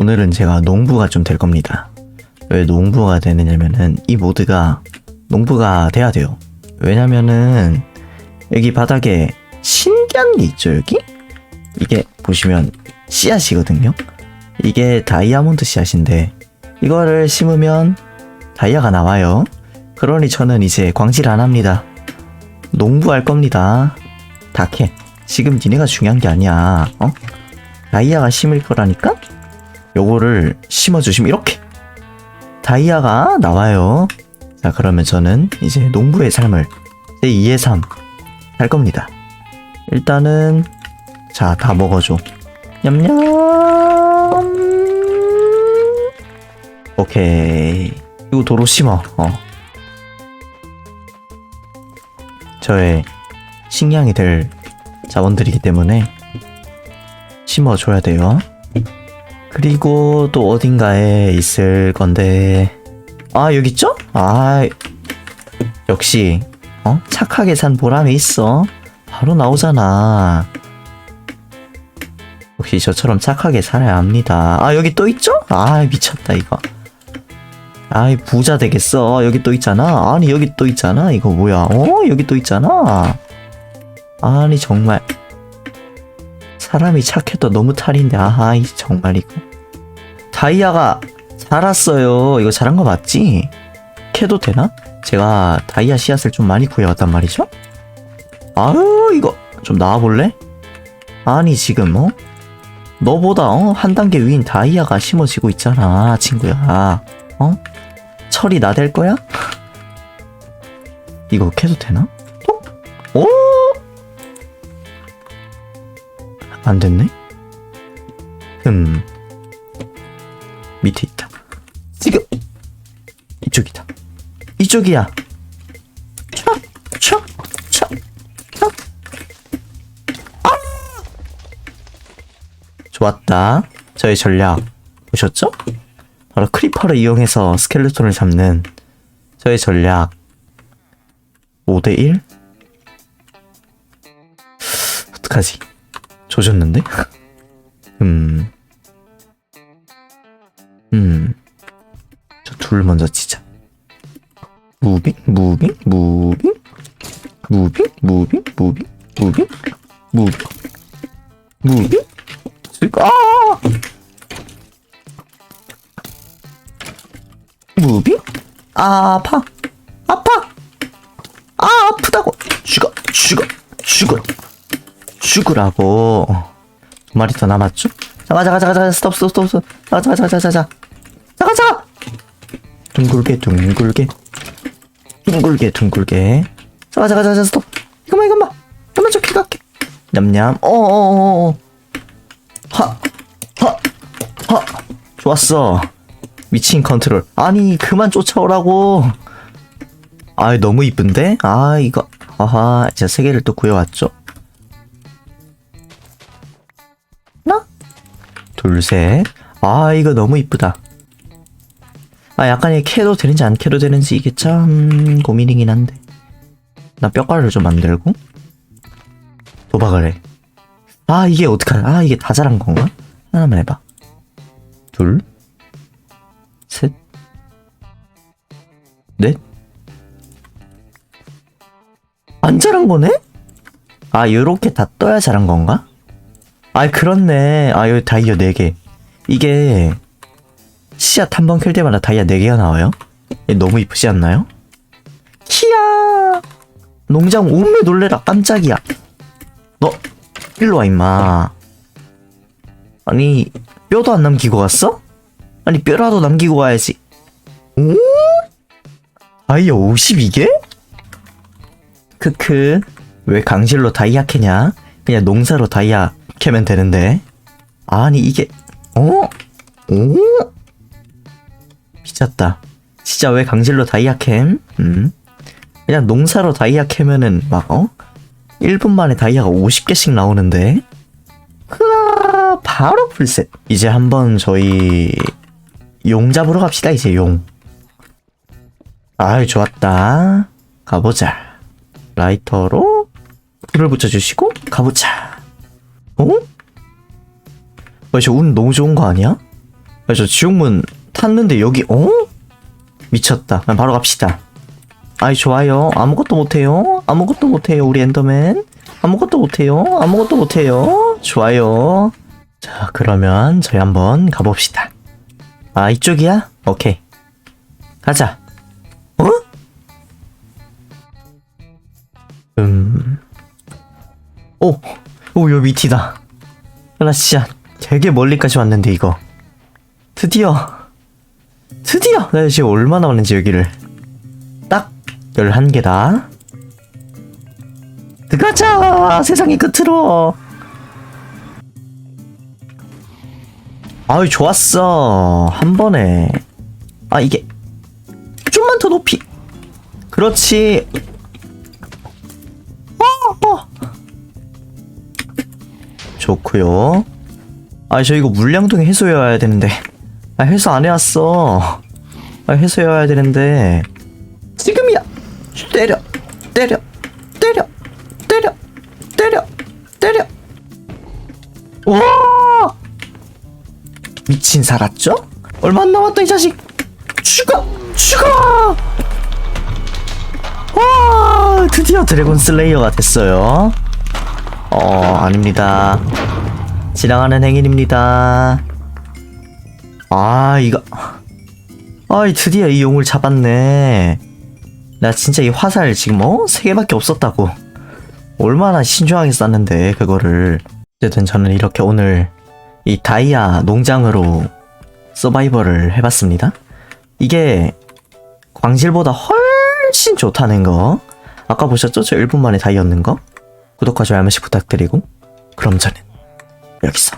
오늘은 제가 농부가 좀 될 겁니다. 왜 농부가 되느냐면은 이 모드가 농부가 돼야 돼요. 왜냐면은 여기 바닥에 신기한 게 있죠 여기? 이게 보시면 씨앗이거든요. 이게 다이아몬드 씨앗인데 이거를 심으면 다이아가 나와요. 그러니 저는 이제 광질 안 합니다. 농부할 겁니다. 닥해. 지금 니네가 중요한 게 아니야. 어? 다이아가 심을 거라니까? 요거를 심어주시면 이렇게 다이아가 나와요. 자, 그러면 저는 이제 농부의 삶을 제 2의 3할 겁니다. 일단은 자, 다 먹어줘. 냠냠. 오케이. 이거 도로 심어. 어. 저의 식량이 될 자원들이기 때문에 심어줘야 돼요. 그리고 또 어딘가에 있을 건데. 아 여기 있죠? 아 역시. 어? 착하게 산 보람이 있어. 바로 나오잖아. 역시 저처럼 착하게 살아야 합니다. 아 여기 또 있죠? 아 미쳤다 이거. 아이 부자 되겠어. 여기 또 있잖아. 아니 여기 또 있잖아. 이거 뭐야? 어? 여기 또 있잖아. 아니 정말. 사람이 착해도 너무 탈인데. 아이 정말 이거 다이아가 자랐어요 이거 자란 거 맞지? 캐도 되나? 제가 다이아 씨앗을 좀 많이 구해왔단 말이죠? 아유 이거 좀 나와볼래? 아니 지금 어? 너보다 어? 한 단계 위인 다이아가 심어지고 있잖아 친구야 어? 철이 나 될 거야? 이거 캐도 되나? 어? 오! 안 됐네? 음. 이쪽이다. 이쪽이야! 촥! 촥! 촥! 촥! 아! 좋았다. 저의 전략. 보셨죠? 바로 크리퍼를 이용해서 스켈레톤을 잡는 저의 전략. 5대1? 어떡하지? 조졌는데? 음. 음. 저 둘 먼저 치자. 무빙, 무빙, 무빙, 무빙, 무빙, 무빙, 무빙, 무빙, 아! 무빙? 아, 아파. 아파. 아, 아프다고. 죽어, 죽어, 죽어. 죽으라고. 두 마리 더 남았죠? 자, 가자, 가자, 가자, 스톱, 스톱, 스톱, 스톱. 가자, 가자, 가자, 가자. 자, 가자! 둥글게, 둥글게. 둥글게, 둥글게. 자, 가자, 가자, 가자, 스톱. 이것만, 이것만. 이것만 좋게 갈게. 냠냠. 어어어어. 하, 하, 하. 좋았어. 미친 컨트롤. 아니, 그만 쫓아오라고. 아, 너무 이쁜데? 아, 이거. 아하, 제가 세 개를 또 구해왔죠? 하나, 둘, 셋. 아, 이거 너무 이쁘다. 아, 약간 이 캐도 되는지 안 캐도 되는지 이게 참 고민이긴 한데. 나 뼈가루를 좀 만들고. 도박을 해. 아, 이게 어떡하냐. 아, 이게 다 자란 건가? 하나만 해봐. 둘, 셋, 넷. 안 자란 거네? 아, 요렇게 다 떠야 자란 건가? 아, 그렇네. 아, 여기 다이아 4개. 이게, 씨앗 한 번 캘 때마다 다이아 4개가 나와요? 얘 너무 이쁘지 않나요? 키야! 농장 온매 놀래라, 깜짝이야. 너, 일로 와, 임마. 아니, 뼈도 안 남기고 왔어? 아니, 뼈라도 남기고 와야지. 오? 다이아 52개? 크크. 왜 강실로 다이아 캐냐? 그냥 농사로 다이아 캐면 되는데. 아니, 이게, 어? 오? 미쳤다. 진짜 왜 강실로 다이아 캠? 음? 그냥 농사로 다이아 캐면은 막, 어? 1분 만에 다이아가 50개씩 나오는데? 흐아, 바로 풀셋. 이제 한번 저희 용 잡으러 갑시다, 이제 용. 아유, 좋았다. 가보자. 라이터로 불을 붙여주시고, 가보자. 어? 어, 저운 너무 좋은 거 아니야? 아, 저 지옥문 탔는데 여기 어? 미쳤다. 바로 갑시다. 아이 좋아요. 아무것도 못해요. 아무것도 못해요. 우리 엔더맨. 아무것도 못해요. 아무것도 못해요. 좋아요. 자 그러면 저희 한번 가봅시다. 아 이쪽이야? 오케이. 가자. 어? 음. 오, 오, 요 밑이다. 나 진짜 되게 멀리까지 왔는데 이거. 드디어, 드디어 나 지금 얼마나 왔는지 여기를 딱 11개다. 들어가자 세상의 끝으로. 아유 좋았어 한 번에. 아 이게 좀만 더 높이. 그렇지. 어, 어. 좋고요. 아, 저 이거 물량동 해소해와야 되는데. 아, 해소 안 해왔어. 아, 해소해와야 되는데. 지금이야. 때려, 때려, 때려, 때려, 때려, 때려. 와! 미친 살았죠? 얼마 안 남았다 이 자식. 죽어, 죽어. 와, 드디어 드래곤 슬레이어가 됐어요. 어, 아닙니다. 지나가는 행인입니다. 아, 이거. 아이, 드디어 이 용을 잡았네. 나 진짜 이 화살 지금, 어? 세 개밖에 없었다고. 얼마나 신중하게 쌌는데, 그거를. 어쨌든 저는 이렇게 오늘 이 다이아 농장으로 서바이벌을 해봤습니다. 이게 광질보다 훨씬 좋다는 거. 아까 보셨죠? 저 1분 만에 다이였는 거? 구독과 좋아요 한 번씩 부탁드리고 그럼 저는 여기서